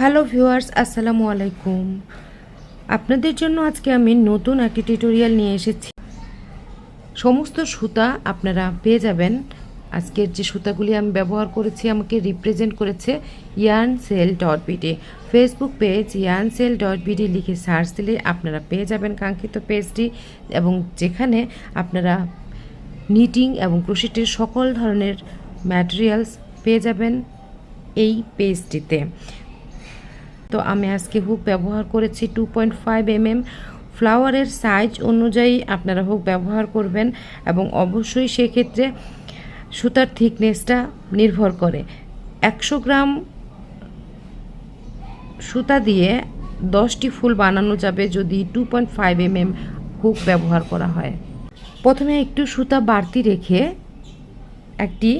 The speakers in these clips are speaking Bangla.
হ্যালো ভিউয়ার্স আসসালামু আলাইকুম আপনাদের জন্য আজকে আমি নতুন একটি টিউটোরিয়াল নিয়ে এসেছি সমস্ত সুতা আপনারা পেয়ে যাবেন আজকের যে সুতাগুলি আমি ব্যবহার করেছি আমাকে রিপ্রেজেন্ট করেছে Ian cell dot BD Facebook page Ian cell dot BD লিখে সার্চ দিলে আপনারা পেয়ে যাবেন কাঙ্ক্ষিত পেজটি এবং যেখানে আপনারা নিটিং এবং ক্রোশেটের সকল ধরনের ম্যাটেরিয়ালস পেয়ে যাবেন এই পেজটিতে তো আমি আজকে হুক ব্যবহার করেছি টু পয়েন্ট ফাইভ এমএম ফ্লাওয়ারের সাইজ অনুযায়ী আপনারা হুক ব্যবহার করবেন এবং অবশ্যই সেক্ষেত্রে সুতার থিকনেসটা নির্ভর করে একশো গ্রাম সুতা দিয়ে দশটি ফুল বানানো যাবে যদি two point five MM hook ব্যবহার করা হয় প্রথমে একটু সুতা বাড়তি রেখে একটি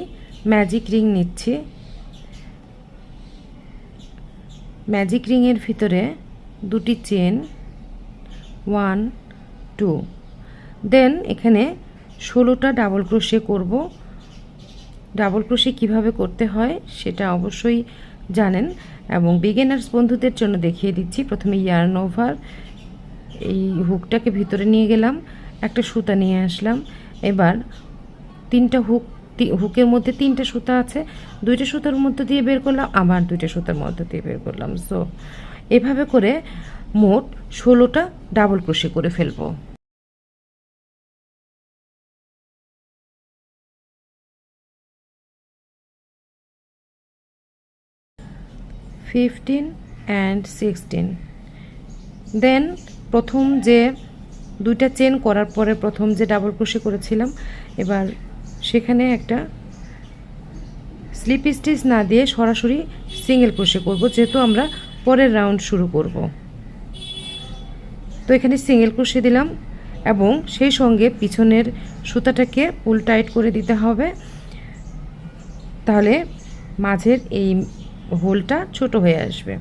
ম্যাজিক রিং নিচ্ছি ম্যাজিক রিংয়ের ভিতরে দুটি চেন ওয়ান টু দেন এখানে ষোলোটা ডাবল ক্রোশে করব ডাবল ক্রোশে কিভাবে করতে হয় সেটা অবশ্যই জানেন এবং বিগেনার্স বন্ধুদের জন্য দেখিয়ে দিচ্ছি প্রথমে ইয়ার্ন ওভার এই হুকটাকে ভিতরে নিয়ে গেলাম একটা সুতা নিয়ে আসলাম এবার তিনটা হুক হুকের মধ্যে তিনটে সুতা আছে দুইটা সুতার মধ্যে দিয়ে বের করলাম আবার দুইটা সুতার মধ্যে দিয়ে বের করলাম সো এভাবে করে মোট ষোলোটা ডাবল ক্রোশে করে ফেলবো ফিফটিন অ্যান্ড সিক্সটিন দেন প্রথম যে দুইটা চেন করার পরে প্রথম যে ডাবল ক্রোশে করেছিলাম এবার সেখানে একটা স্লিপ স্টিচ না দিয়ে সরাসরি সিঙ্গেল ক্রোশে করব যেহেতু আমরা পরের রাউন্ড শুরু করব তো এখানে সিঙ্গেল ক্রোশে দিলাম এবং সেই সঙ্গে পিছনের সুতাটাকে পুল টাইট করে দিতে হবে তাহলে মাঝের এই হোলটা ছোট হয়ে আসবে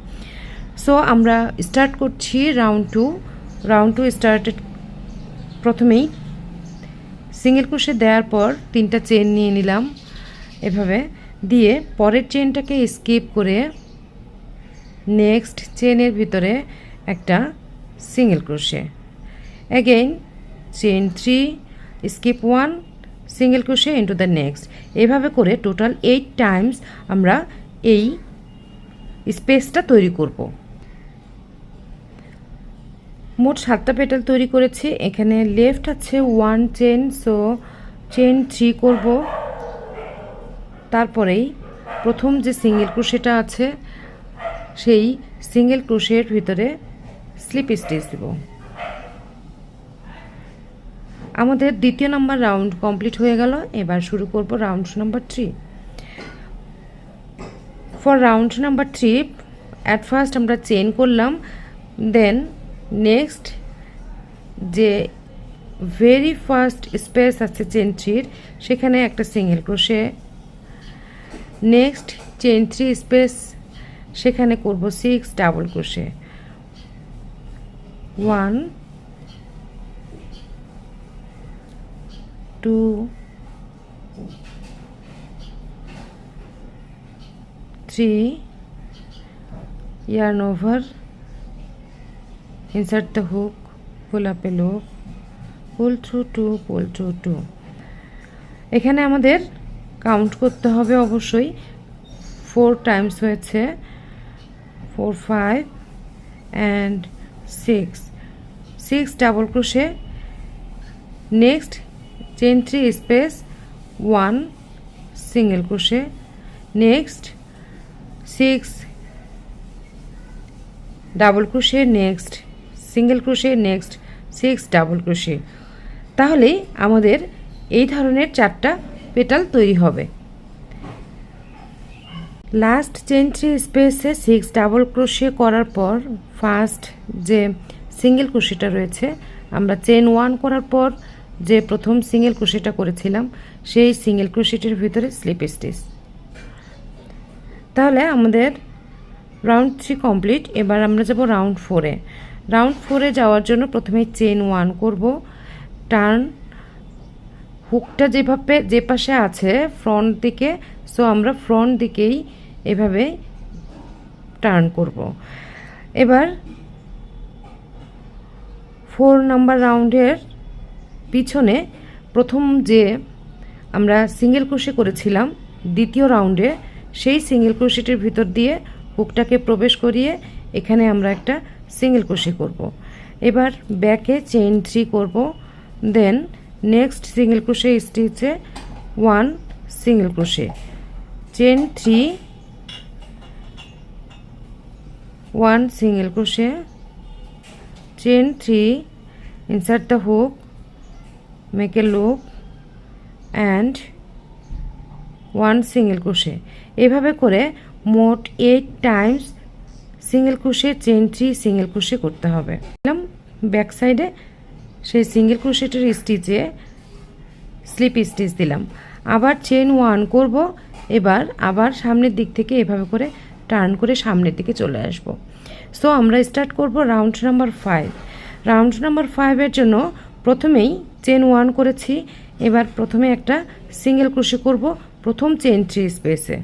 সো আমরা স্টার্ট করছি round two round two started প্রথমেই সিঙ্গেল ক্রোশে দেওয়ার পর তিনটা চেন নিয়ে নিলাম এভাবে দিয়ে পরের চেনটাকে স্কিপ করে নেক্সট চেনের ভিতরে একটা single crochet again chain three skip one single crochet into the next এভাবে করে টোটাল এইট টাইমস আমরা এই স্পেসটা তৈরি করবো মোট সাতটা পেটাল তৈরি করেছি এখানে লেফট আছে one chain so chain three করব তারপরেই প্রথম যে সিঙ্গেল ক্রোশেটা আছে সেই সিঙ্গেল ক্রোশের ভিতরে স্লিপ স্টিচ দেব আমাদের দ্বিতীয় নাম্বার রাউন্ড কমপ্লিট হয়ে গেল এবার শুরু করব round number three for round number three at first আমরা চেন করলাম দেন নেক্সট যে ভেরি ফার্স্ট স্পেস আছে চেন থ্রির সেখানে একটা single crochet next chain three space সেখানে করব six double crochet one two three yarn over insert the hook pull up a loop pull through two pull through two এখানে আমাদের কাউন্ট করতে হবে অবশ্যই ফোর টাইমস হয়েছে four five and six six double crochet next chain three space one single crochet next six double crochet next single crochet next six double crochet তাহলে আমাদের এই ধরনের চারটা পেটাল তৈরি হবে লাস্ট চেন থ্রি স্পেসে সিক্স ডাবল ক্রোশে করার পর ফার্স্ট যে সিঙ্গেল ক্রোশেটা রয়েছে আমরা চেন ওয়ান করার পর যে প্রথম সিঙ্গেল ক্রোশেটা করেছিলাম সেই সিঙ্গেল ক্রোশেটির ভিতরে স্লিপ স্টিচ তাহলে আমাদের রাউন্ড থ্রি কমপ্লিট এবার আমরা যাব রাউন্ড ফোরে রাউন্ড ফোরে যাওয়ার জন্য প্রথমে চেন ওয়ান করব টার্ন হুকটা যেভাবে যে পাশে আছে ফ্রন্ট দিকে সো আমরা ফ্রন্ট দিকেই এভাবে টার্ন করব এবার ফোর নাম্বার রাউন্ডের পিছনে প্রথম যে আমরা সিঙ্গেল ক্রোশে করেছিলাম দ্বিতীয় রাউন্ডে সেই সিঙ্গেল ক্রোশেটির ভিতর দিয়ে হুকটাকে প্রবেশ করিয়ে এখানে আমরা একটা সিঙ্গেল ক্রোশে করব। এবার ব্যাকে চেইন থ্রি করব then next single crochet স্টিচে one single crochet chain three one single crochet chain three insert the hook make a loop and one single crochet এভাবে করে মোট eight times single crochet chain three single crochet করতে হবে দিলাম ব্যাক সাইডে সেই সিঙ্গেল ক্রুশেটির স্টিচে স্লিপ স্টিচ দিলাম আবার চেন ওয়ান করব এবার আবার সামনের দিক থেকে এভাবে করে টার্ন করে সামনের দিকে চলে আসব সো আমরা স্টার্ট করব round number five round number ফাইভের জন্য প্রথমেই চেন ওয়ান করেছি এবার প্রথমে একটা সিঙ্গেল ক্রুশে করব প্রথম চেন থ্রি স্পেসে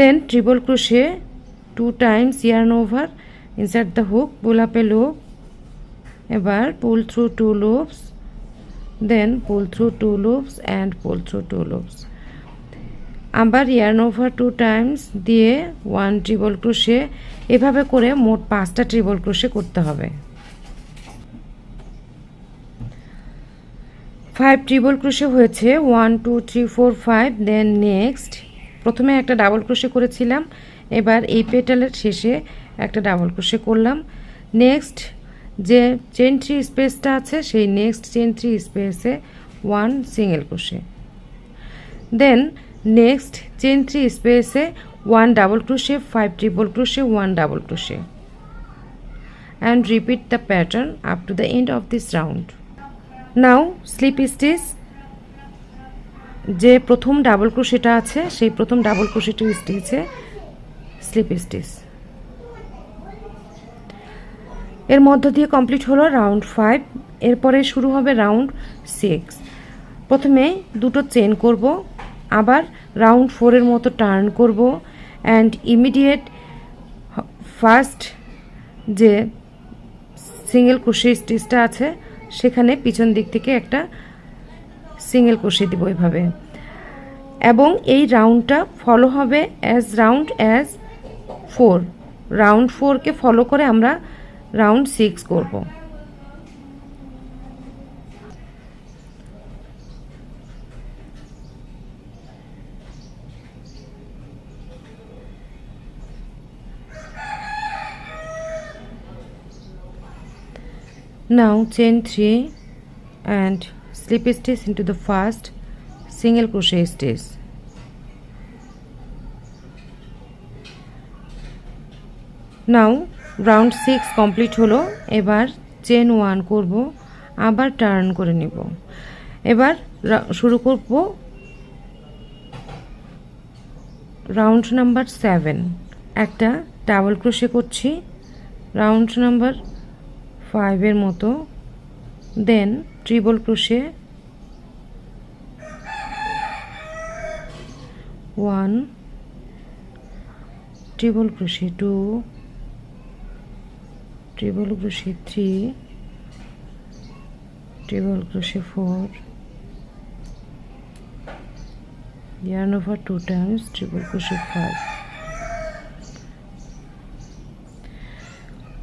then triple crochet two times yarn over insert the hook pull up a loop এবার pull through two loops then pull through two loops and pull through two loops আবার ইয়ার্ন ওভার টু টাইমস দিয়ে ওয়ান ট্রিপল ক্রোশে এভাবে করে মোট পাঁচটা ট্রিপল ক্রোশে করতে হবে ফাইভ ট্রিপল ক্রোশে হয়েছে one two three four five then next প্রথমে একটা ডাবল ক্রোশে করেছিলাম এবার এই পেটালের শেষে একটা ডাবল ক্রোশে করলাম নেক্সট যে চেন থ্রি স্পেসটা আছে সেই নেক্সট চেন থ্রি স্পেসে one single crochet then next chain three স্পেসে one double crochet five triple crochet one double crochet and repeat the pattern up to the end of this round now slip stitch যে প্রথম ডাবল ক্রোশেটা আছে সেই প্রথম ডাবল ক্রোশেটির স্টিচে স্লিপ স্টিচ এর মধ্য দিয়ে কমপ্লিট হলো রাউন্ড ফাইভ এরপরে শুরু হবে রাউন্ড সিক্স প্রথমে দুটো চেন করব আবার রাউন্ড ফোরের মতো টার্ন করব অ্যান্ড ইমিডিয়েট ফার্স্ট যে সিঙ্গেল কুশি স্টিচটা আছে সেখানে পিছন দিক থেকে একটা সিঙ্গেল ক্রোশে দিব এভাবে এবং এই রাউন্ডটা ফলো হবে as round as four round ফোরকে ফলো করে আমরা রাউন্ড সিক্স করব Now chain 3 and slip stitch into the first single crochet stitch now round six complete হলো এবার চেন ওয়ান করব আবার টার্ন করে নেব এবার শুরু করব রাউন্ড নাম্বার সেভেন একটা ডাবল ক্রোশে করছি রাউন্ড নাম্বার ফাইভের মতো Then treble crochet 1, treble crochet 2, treble crochet 3, treble crochet 4, yarn over 2 times, treble crochet 5.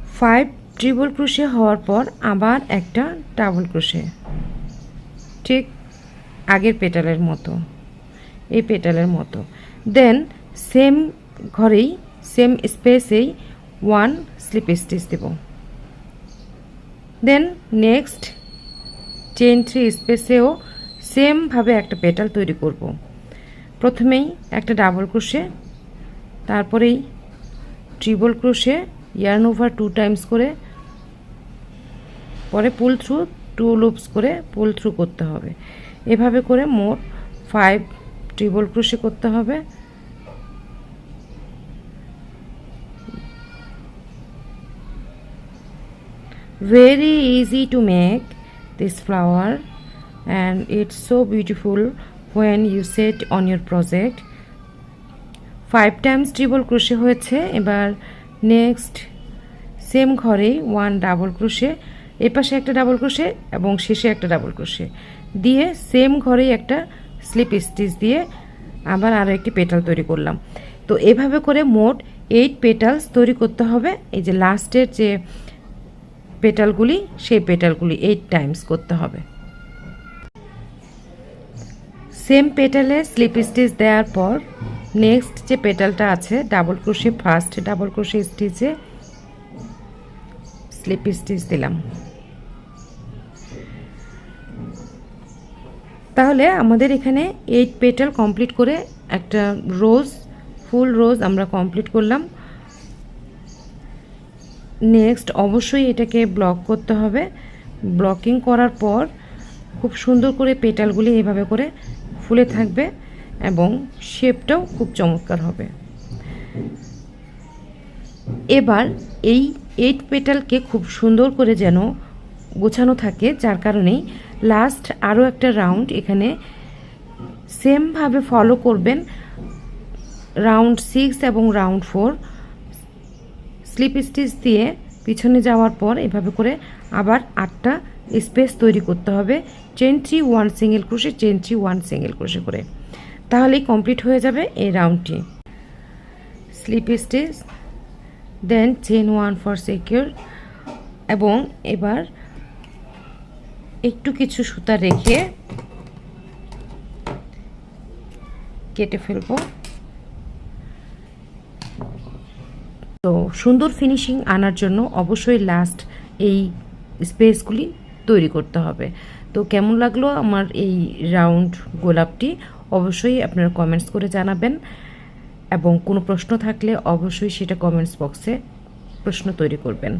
5 triple crochet হওয়ার পর আবার একটা ডাবল ক্রোশে ঠিক আগের পেটালের মতো এই পেটালের মতো দেন সেম ঘরেই সেম স্পেসেই ওয়ান স্লিপ স্টিচ দেব দেন নেক্সট চেন থ্রি স্পেসেও সেমভাবে একটা পেটাল তৈরি করব প্রথমেই একটা ডাবল ক্রোশে তারপরেই treble crochet yarn over two times করে পরে পুল থ্রু টু লুপস করে পুল থ্রু করতে হবে এভাবে করে মোট ফাইভ ট্রিবল ক্রুশি করতে হবে very easy to make this flower and it's so beautiful when you set on your project five times treble crochet হয়েছে এবার নেক্সট সেম ঘরেই ওয়ান ডাবল ক্রোশে এই পাশে একটা ডাবল ক্রোশে এবং শেষে একটা ডাবল ক্রোশে দিয়ে সেম ঘরেই একটা স্লিপ স্টিচ দিয়ে আবার আরও একটি পেটাল তৈরি করলাম তো এভাবে করে মোট এইট পেটালস তৈরি করতে হবে এই যে লাস্টের যে পেটালগুলি সেই পেটালগুলি এইট টাইমস করতে হবে সেম পেটালে স্লিপ স্টিচ দেওয়ার পর নেক্সট যে পেটালটা আছে double crochet first double crochet স্টিচে slip stitch দিলাম তাহলে আমাদের এখানে এইট পেটাল কমপ্লিট করে একটা রোজ ফুল রোজ আমরা কমপ্লিট করলাম নেক্সট অবশ্যই এটাকে ব্লক করতে হবে ব্লকিং করার পর খুব সুন্দর করে পেটালগুলি এভাবে করে ফুলে থাকবে এবং শেপটাও খুব চমৎকার হবে এবার এই এইট পেটালকে খুব সুন্দর করে যেন গোছানো থাকে যার কারণেই লাস্ট আরও একটা রাউন্ড এখানে সেমভাবে ফলো করবেন রাউন্ড সিক্স এবং রাউন্ড ফোর স্লিপ স্টিচ দিয়ে পিছনে যাওয়ার পর এভাবে করে আবার আটটা স্পেস তৈরি করতে হবে chain three one single crochet chain three one single crochet করে তাহলেই কমপ্লিট হয়ে যাবে এই রাউন্ডটি slip stitch then chain one for secure এবং এবার একটু কিছু সুতা রেখে কেটে ফেলবো তো সুন্দর ফিনিশিং আনার জন্য অবশ্যই লাস্ট এই স্পেসগুলি তৈরি করতে হবে তো কেমন লাগলো আমার এই রাউন্ড গোলাপটি অবশ্যই আপনারা কমেন্টস করে জানাবেন এবং কোনো প্রশ্ন থাকলে অবশ্যই সেটা কমেন্টস বক্সে প্রশ্ন তৈরি করবেন